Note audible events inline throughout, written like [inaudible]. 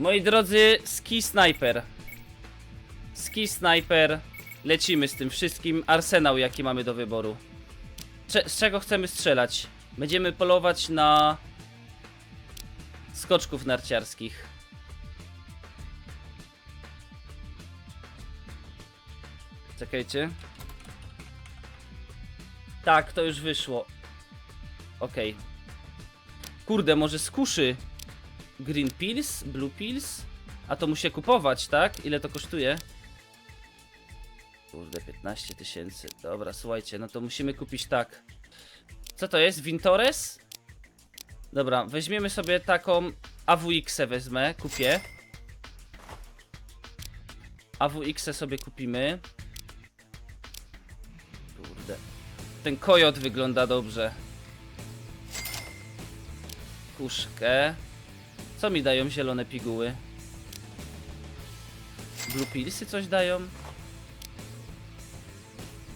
Moi drodzy, ski sniper. Ski sniper. Lecimy z tym wszystkim. Arsenał, jaki mamy do wyboru. Cze z czego chcemy strzelać? Będziemy polować na skoczków narciarskich. Czekajcie. Tak, to już wyszło. Okej. Kurde, może z kuszy Green Pills? Blue Pills? A to muszę kupować, tak? Ile to kosztuje? Kurde, 15 tysięcy. Dobra, słuchajcie, no to musimy kupić tak. Co to jest? Vintores? Dobra, weźmiemy sobie taką AWX-ę wezmę, kupię. AWX-ę sobie kupimy. Kurde. Ten kojot wygląda dobrze. Kuszkę. Co mi dają zielone piguły? Blue Pillsy coś dają?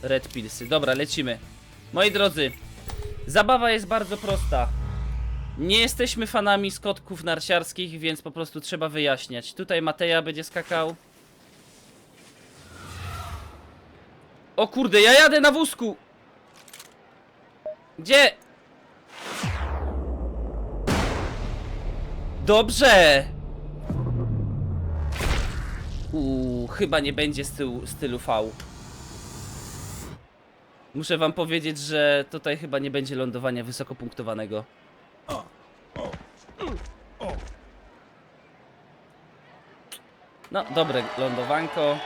Red Pillsy. Dobra, lecimy. Moi drodzy, zabawa jest bardzo prosta. Nie jesteśmy fanami skotków narciarskich, więc po prostu trzeba wyjaśniać. Tutaj Mateja będzie skakał. O kurde, ja jadę na wózku! Gdzie? Dobrze! Uuu, chyba nie będzie stylu, stylu V. Muszę wam powiedzieć, że tutaj chyba nie będzie lądowania wysoko punktowanego. No, dobre lądowanko.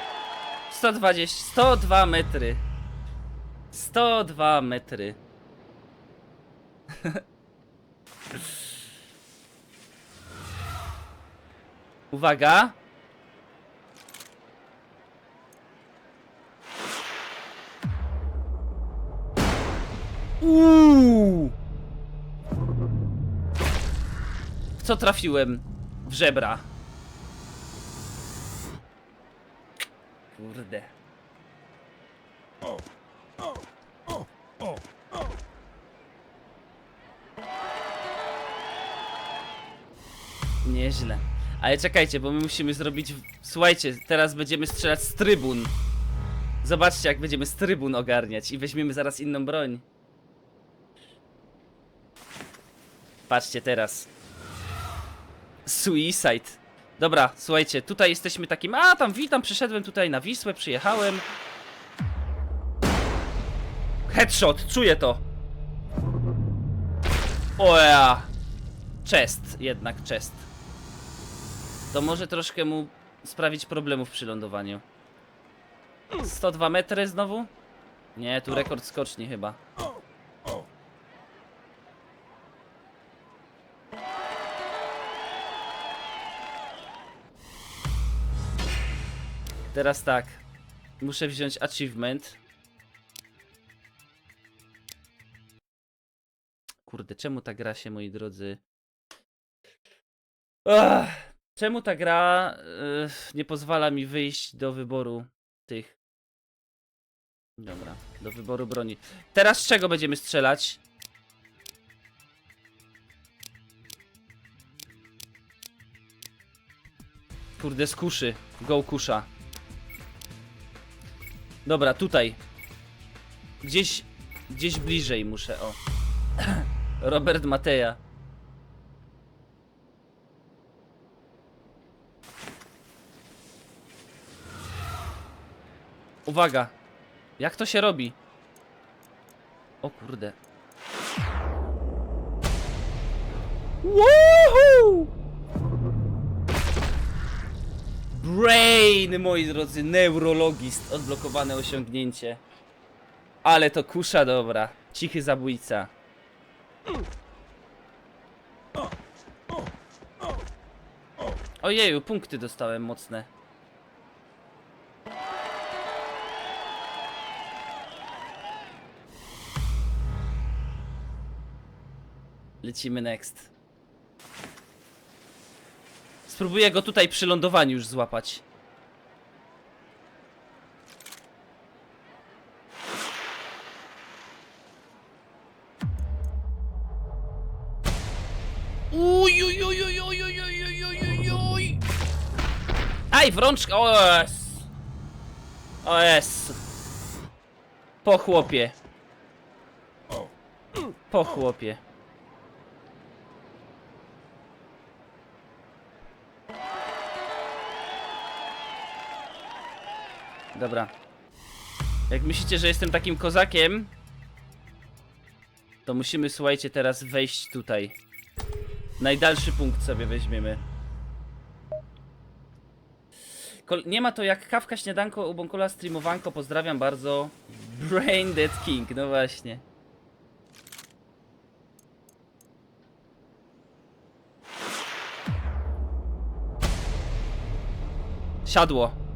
120, 102 metry. 102 metry. [laughs] Uwaga. Uuu. Co trafiłem? W żebra. Kurde. Nieźle. Ale czekajcie, bo my musimy zrobić. Słuchajcie, teraz będziemy strzelać z trybun. Zobaczcie, jak będziemy z trybun ogarniać i weźmiemy zaraz inną broń. Patrzcie teraz. Suicide. Dobra, słuchajcie, tutaj jesteśmy takim. A, tam witam, przyszedłem tutaj na Wisłę, przyjechałem. Headshot, czuję to. Oja. Chest, jednak chest. To może troszkę mu sprawić problemów przy lądowaniu. 102 metry znowu? Nie, tu rekord skoczni chyba. Teraz tak. Muszę wziąć achievement. Kurde, czemu ta gra się, moi drodzy... czemu ta gra e, nie pozwala mi wyjść do wyboru tych... Dobra, do wyboru broni. Teraz z czego będziemy strzelać? Kurde, z kuszy. Go kusza. Dobra, tutaj. Gdzieś, gdzieś bliżej muszę, o. [clears throat] Robert Mateja. Uwaga. Jak to się robi? O kurde. Woohoo! Brain, moi drodzy, neurologist, odblokowane osiągnięcie. Ale to kusza dobra. Cichy zabójca. Ojeju, punkty dostałem mocne. Lecimy next. Spróbuję go tutaj przy lądowaniu już złapać. Aj, Po chłopie. Dobra. Jak myślicie, że jestem takim kozakiem, to musimy, słuchajcie, teraz wejść tutaj. Najdalszy punkt sobie weźmiemy. Kol nie ma to jak kawka, śniadanko, u Bonkola, streamowanko, pozdrawiam bardzo. Brain Dead King, no właśnie. Siadło.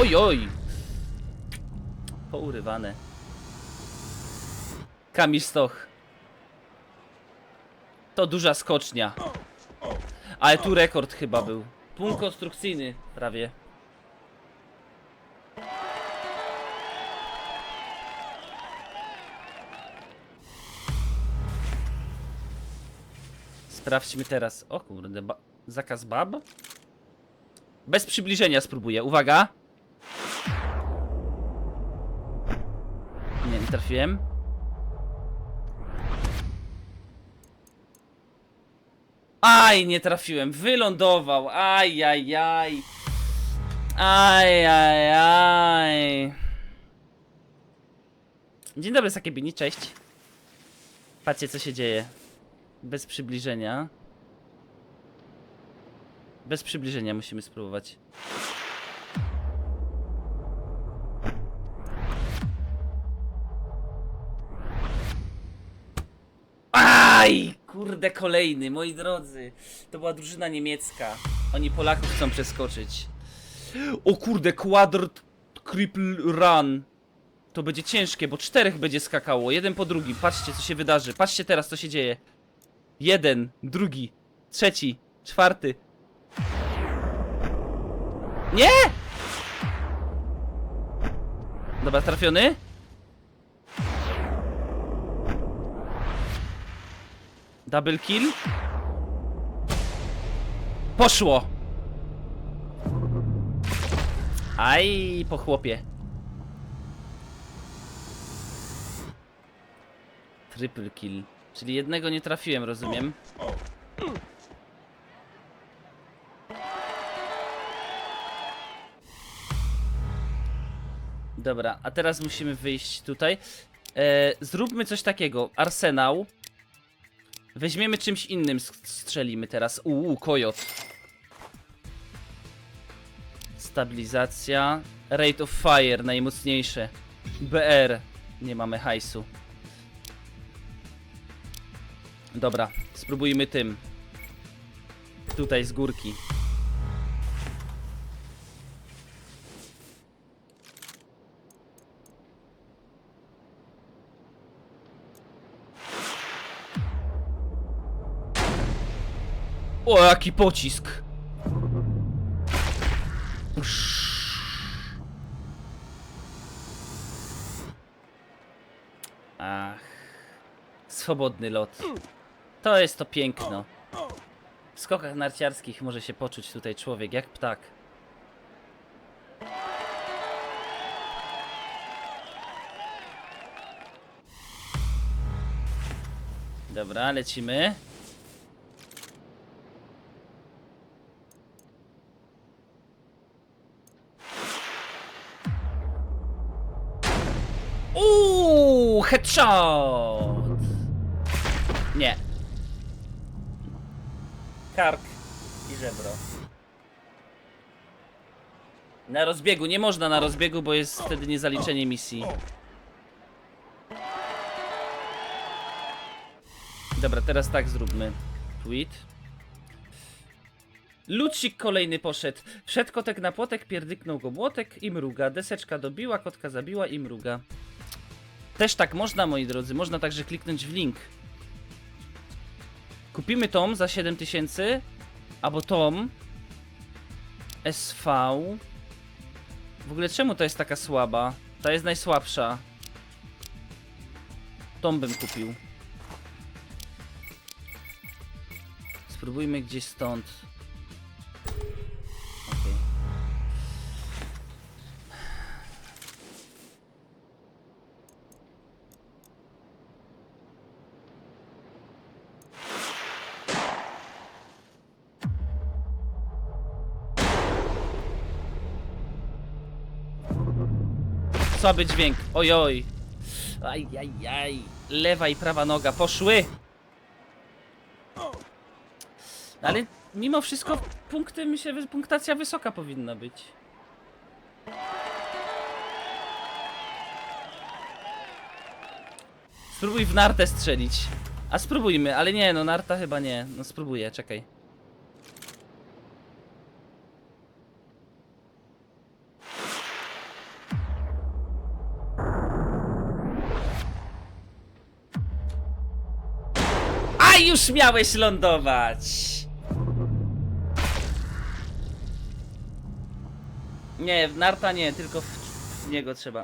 Oj, oj. Pourywane. Kamil Stoch. To duża skocznia. Ale tu rekord chyba był. Punkt konstrukcyjny prawie. Sprawdźmy teraz. O kurde, ba zakaz bab? Bez przybliżenia spróbuję. Uwaga! Nie, nie trafiłem. Aj, nie trafiłem. Wylądował. Aj, aj, aj. Aj, aj, aj. Dzień dobry, Sakibini, cześć. Patrzcie, co się dzieje. Bez przybliżenia. Bez przybliżenia musimy spróbować. Kurde, kolejny, moi drodzy. To była drużyna niemiecka. Oni Polaków chcą przeskoczyć. O kurde, cripple run. To będzie ciężkie, bo czterech będzie skakało, jeden po drugim. Patrzcie, co się wydarzy. Patrzcie teraz, co się dzieje. Jeden, drugi, trzeci, czwarty. Nie! Dobra, trafiony? Double kill? Poszło! Aj, po chłopie. Triple kill. Czyli jednego nie trafiłem, rozumiem. Dobra, a teraz musimy wyjść tutaj. E, zróbmy coś takiego. Arsenał. Weźmiemy czymś innym, strzelimy teraz. Uuu, kojot. Stabilizacja. Rate of fire, najmocniejsze. BR. Nie mamy hajsu. Dobra, spróbujmy tym. Tutaj z górki. O, jaki pocisk! Ach. Swobodny lot. To jest to piękno. W skokach narciarskich może się poczuć tutaj człowiek jak ptak. Dobra, lecimy. Uuu, headshot! Nie. Kark i żebro. Na rozbiegu, nie można na rozbiegu, bo jest wtedy niezaliczenie misji. Dobra, teraz tak zróbmy. Tweet. Lucik kolejny poszedł. Wszedł kotek na płotek, pierdyknął go młotek i mruga. Deseczka dobiła, kotka zabiła i mruga. Też tak można, moi drodzy. Można także kliknąć w link. Kupimy tom za 7000, albo tom SV. W ogóle czemu to jest taka słaba? Ta jest najsłabsza. Tom bym kupił. Spróbujmy gdzieś stąd. Słaby dźwięk. Aj, aj. Lewa i prawa noga poszły. Ale mimo wszystko punkty, mi się, punktacja wysoka powinna być. Spróbuj w nartę strzelić. A spróbujmy, ale nie, no narta chyba nie. No spróbuję, czekaj. Już miałeś lądować! Nie, w narta nie, tylko w, w niego trzeba.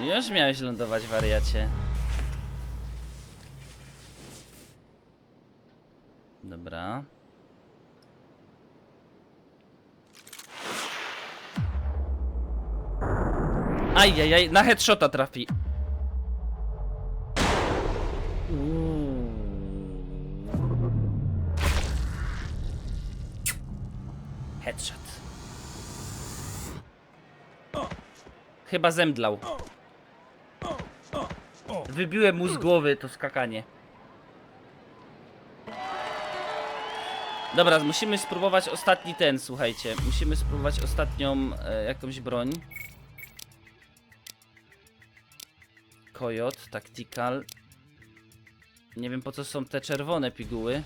Już miałeś lądować, wariacie. Dobra. Ajajaj, na headshota trafi. Uuu. Headshot. Chyba zemdlał. Wybiłem mu z głowy to skakanie. Dobra, musimy spróbować ostatni ten, słuchajcie. Musimy spróbować ostatnią e, jakąś broń. Kojot, tactical. Nie wiem po co są te czerwone piguły.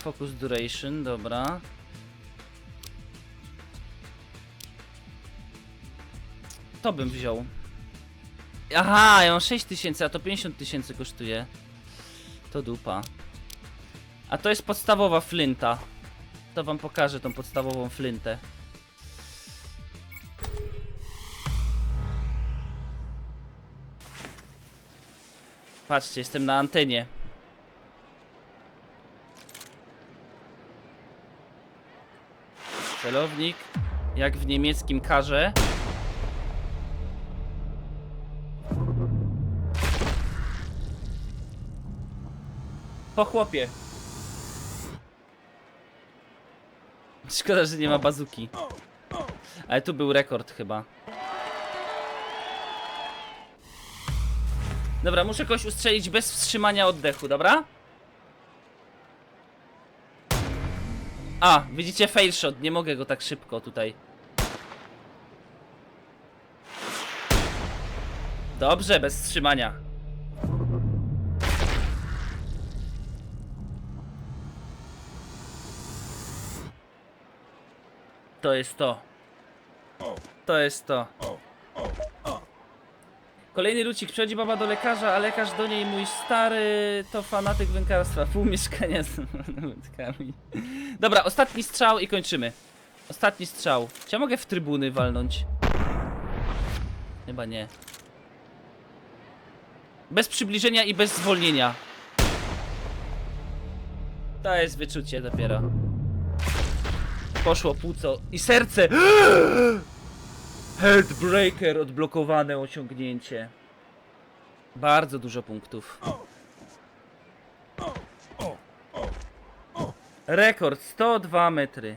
Focus duration, dobra. To bym wziął. Aha, ja mam 6 tysięcy, a to 50 tysięcy kosztuje. To dupa. A to jest podstawowa flinta. To wam pokażę tą podstawową flintę. Patrzcie, jestem na antenie. Celownik, jak w niemieckim karze. Po chłopie. Szkoda, że nie ma bazuki. Ale tu był rekord chyba. Dobra, muszę kogoś ustrzelić bez wstrzymania oddechu, dobra? A, widzicie fail shot, nie mogę go tak szybko tutaj. Dobrze, bez wstrzymania. To jest to. To jest to. Kolejny lucik. Przychodzi baba do lekarza, a lekarz do niej mój stary to fanatyk wędkarstwa. Pół mieszkania z wędkami. Dobra, ostatni strzał i kończymy. Ostatni strzał. Czy ja mogę w trybuny walnąć? Chyba nie. Bez przybliżenia i bez zwolnienia. To jest wyczucie dopiero. Poszło płuco i serce. [gasps] Headbreaker, odblokowane osiągnięcie. Bardzo dużo punktów. Rekord 102 metry.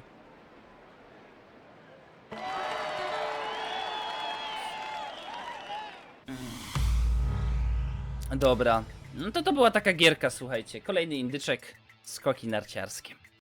Dobra. No to to była taka gierka, słuchajcie. Kolejny indyczek. Skoki narciarskie.